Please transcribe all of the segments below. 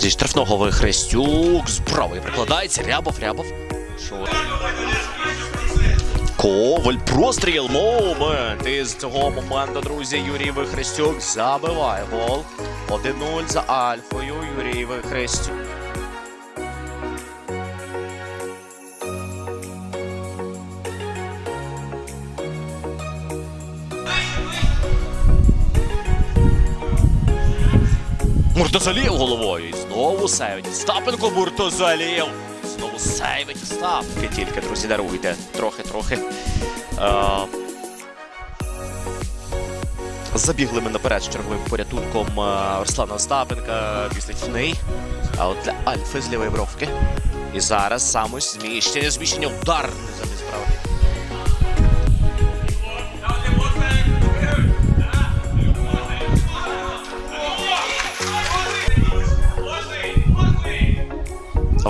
Зі штрафного вихрестюк. З прикладається. Рябов, Рябов. Коваль, простріл, момент. Із цього моменту, друзі, Юрій Вихрестюк забиває гол. 1-0 за Альфою. Юрій Вихрестюк. Муртазалів головою. І знову сейвить. Стапенко Муртазалів. Знову сейвить Стапки. Тільки, друзі, даруйте. Трохи-трохи. Забігли ми наперед з черговим порятунком Руслана Остапенка. В. А от для Альфи з лівої бровки. І зараз саме зміщення, зміщення удар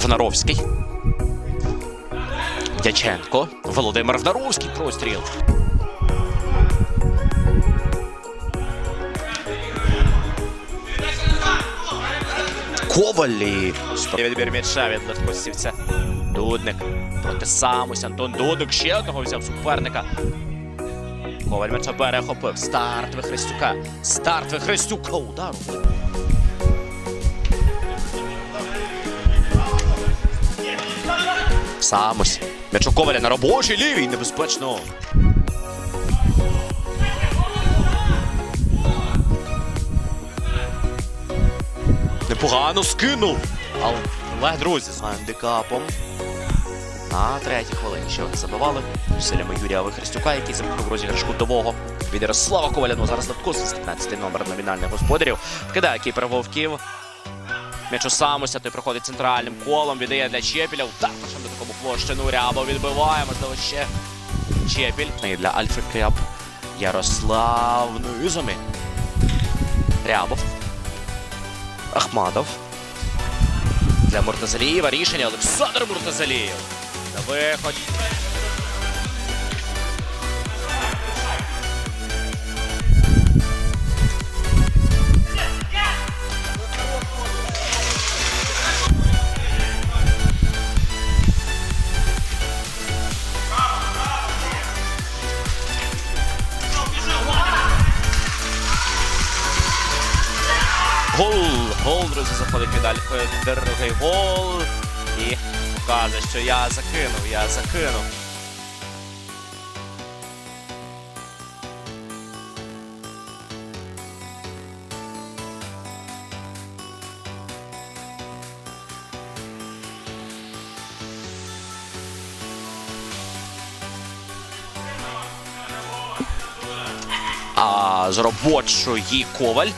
Внаровський. Дяченко. Володимир Внаровський. Простріл. Ковалі. Відбір м'яча від легкосівця. Дудник. Проти Самусь. Антон Дудник ще одного взяв суперника. Коваль м'яча перехопив. Старт Вихрестюка. Старт Вихрестюка. Удар. Самусь. М'яч Коваля на робочій лівій. Небезпечно. Непогано скинув. Але, друзі, з гандикапом. На третій хвилині ще забивали силями Юрія Вихрестюка, який замкнув розіграш кутового від Ярослава Коваля. Ну зараз Левко, 15 номер номінальних господарів. Вкидає кіпер Вовків. М'яч у Самуся, той проходить центральним колом, віддає для Чепіля. Удар на такому площину. Рябо відбиває, можливо, ще Чепіль. І для Альфи Кеп. Ярослав низами. Рябов. Ахмадов. Для Муртазалієва рішення Олександр Муртазалієв. На виход. Гол! Гол, друзі, заходить від Альфи. Другий гол. І показує, що я закинув, я закинув. А з робочої коваль.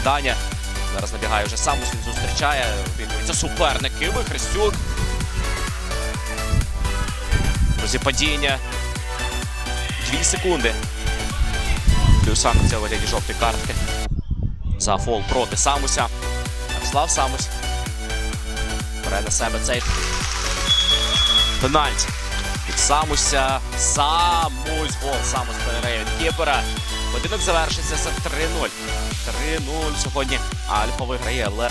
Скидання. Зараз набігає вже сам, він зустрічає. Опікується суперники. Вихрестюк. Друзі, падіння. Дві секунди. Плюс санкція у вигляді жовтої картки. За фол проти Самуся. Ярослав Самусь. Бере на себе цей пенальті. Від Самуся. Самусь. Гол. Самусь перереє від Кіпера. Поєдинок завершиться за 3-0. 3-0 сьогодні. Альфа виграє, але